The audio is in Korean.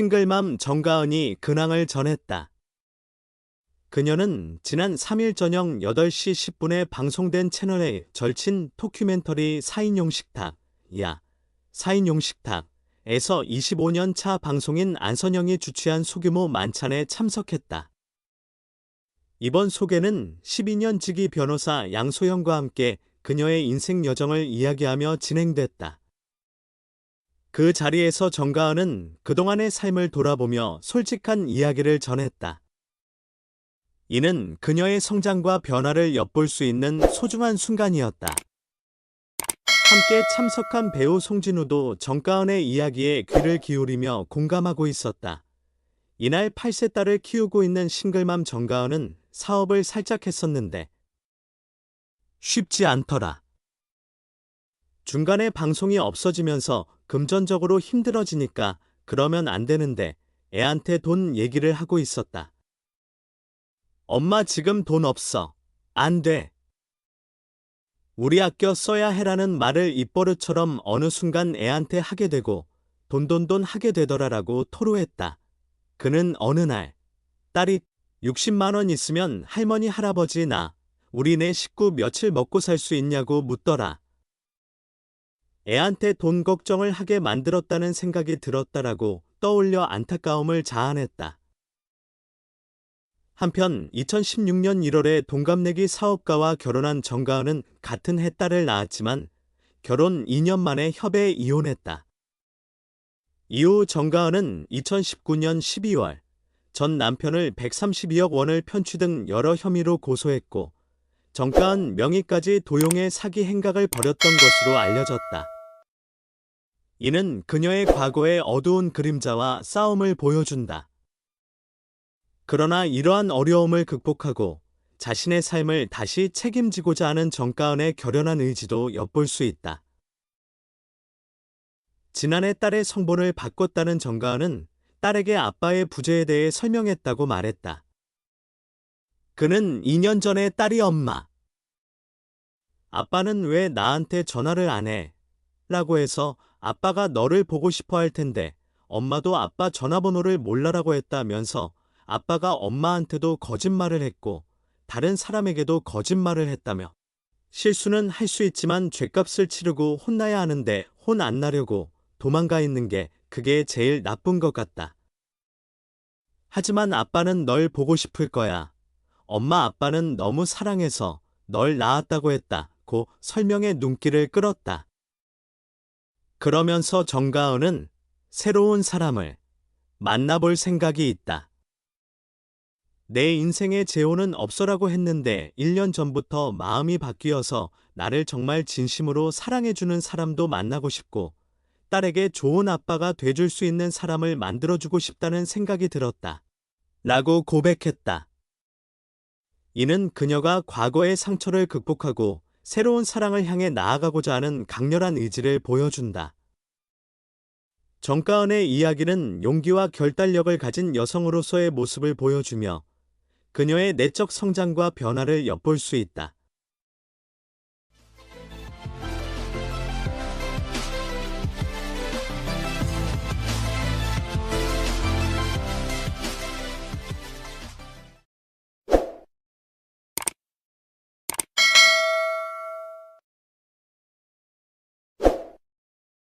싱글맘 정가은이 근황을 전했다. 그녀는 지난 3일 저녁 8시 10분에 방송된 채널의 절친 토큐멘터리 4인용 식탁, 야, 4인용 식탁에서 25년 차 방송인 안선영이 주최한 소규모 만찬에 참석했다. 이번 소개는 12년 지기 변호사 양소영과 함께 그녀의 인생 여정을 이야기하며 진행됐다. 그 자리에서 정가은은 그동안의 삶을 돌아보며 솔직한 이야기를 전했다. 이는 그녀의 성장과 변화를 엿볼 수 있는 소중한 순간이었다. 함께 참석한 배우 송진우도 정가은의 이야기에 귀를 기울이며 공감하고 있었다. 이날 8세 딸을 키우고 있는 싱글맘 정가은은 사업을 살짝 했었는데 쉽지 않더라. 중간에 방송이 없어지면서 금전적으로 힘들어지니까 그러면 안 되는데 애한테 돈 얘기를 하고 있었다. 엄마 지금 돈 없어. 안 돼. 우리 아껴 써야 해라는 말을 입버릇처럼 어느 순간 애한테 하게 되고 돈돈돈 하게 되더라라고 토로했다. 그는 어느 날 딸이 60만 원 있으면 할머니 할아버지 나 우리 네 식구 며칠 먹고 살 수 있냐고 묻더라. 애한테 돈 걱정을 하게 만들었다는 생각이 들었다라고 떠올려 안타까움을 자아냈다. 한편 2016년 1월에 동갑내기 사업가와 결혼한 정가은은 같은 해 딸을 낳았지만 결혼 2년 만에 협에 이혼했다. 이후 정가은은 2019년 12월 전 남편을 132억 원을 편취 등 여러 혐의로 고소했고 정가은 명의까지 도용해 사기 행각을 벌였던 것으로 알려졌다. 이는 그녀의 과거의 어두운 그림자와 싸움을 보여준다. 그러나 이러한 어려움을 극복하고 자신의 삶을 다시 책임지고자 하는 정가은의 결연한 의지도 엿볼 수 있다. 지난해 딸의 성본을 바꿨다는 정가은은 딸에게 아빠의 부재에 대해 설명했다고 말했다. 그는 2년 전에 딸이 엄마. 아빠는 왜 나한테 전화를 안 해? 라고 해서 아빠가 너를 보고 싶어 할 텐데 엄마도 아빠 전화번호를 몰라라고 했다면서 아빠가 엄마한테도 거짓말을 했고 다른 사람에게도 거짓말을 했다며 실수는 할 수 있지만 죗값을 치르고 혼나야 하는데 혼 안 나려고 도망가 있는 게 그게 제일 나쁜 것 같다. 하지만 아빠는 널 보고 싶을 거야. 엄마 아빠는 너무 사랑해서 널 낳았다고 했다. 고 설명의 눈길을 끌었다. 그러면서 정가은은 새로운 사람을 만나볼 생각이 있다. 내 인생의 재혼은 없어라고 했는데 1년 전부터 마음이 바뀌어서 나를 정말 진심으로 사랑해주는 사람도 만나고 싶고 딸에게 좋은 아빠가 돼줄 수 있는 사람을 만들어주고 싶다는 생각이 들었다. 라고 고백했다. 이는 그녀가 과거의 상처를 극복하고 새로운 사랑을 향해 나아가고자 하는 강렬한 의지를 보여준다. 정가은의 이야기는 용기와 결단력을 가진 여성으로서의 모습을 보여주며 그녀의 내적 성장과 변화를 엿볼 수 있다.